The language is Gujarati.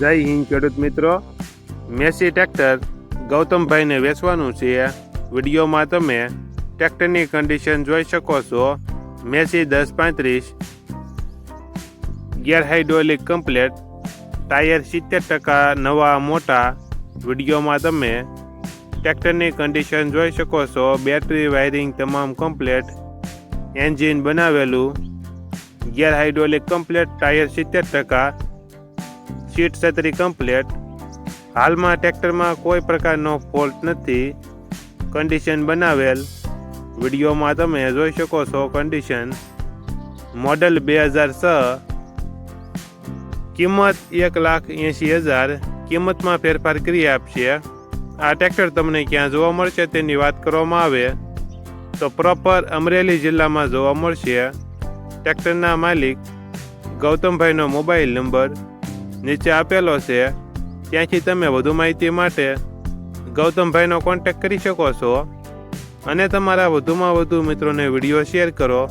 જય હિન્દ, ખેડૂત મિત્રો. મેસી ટ્રેક્ટર ગૌતમભાઈને વેચવાનું છે. વિડીયોમાં તમે ટ્રેક્ટરની કન્ડિશન જોઈ શકો છો. મેસી દસ પાંત્રીસ હાઇડ્રોલિક કમ્પ્લેટ ટાયર સિત્તેર ટકા, નવા મોટા. વિડીયોમાં તમે ટ્રેક્ટરની કન્ડિશન જોઈ શકો છો. બેટરી વાયરિંગ તમામ કમ્પ્લેટ એન્જિન બનાવેલું. ગેર હાઇડ્રોલિક કમ્પ્લેટ ટાયર સિત્તેર ટકા સીટ છત્રી કમ્પ્લેટ હાલમાં ટ્રેક્ટરમાં કોઈ પ્રકારનો ફોલ્ટ નથી. કન્ડિશન બનાવેલ. વિડીયોમાં તમે જોઈ શકો છો કન્ડિશન મોડલ બે હજાર છ. કિંમત એક લાખ એંશી હજાર. કિંમતમાં ફેરફાર કરી આપશે. આ ટ્રેક્ટર તમને ક્યાં જોવા મળશે તેની વાત કરવામાં આવે. તો પ્રોપર અમરેલી જિલ્લામાં જોવા મળશે. ટ્રેક્ટરના માલિક ગૌતમભાઈનો મોબાઈલ નંબર નીચે આપેલો છે. ત્યાંથી તમે વધુ માહિતી માટે ગૌતમભાઈનો કોન્ટેક્ટ કરી શકો છો. અને તમારા વધુમાં વધુ મિત્રોને વીડિયો શેર કરો.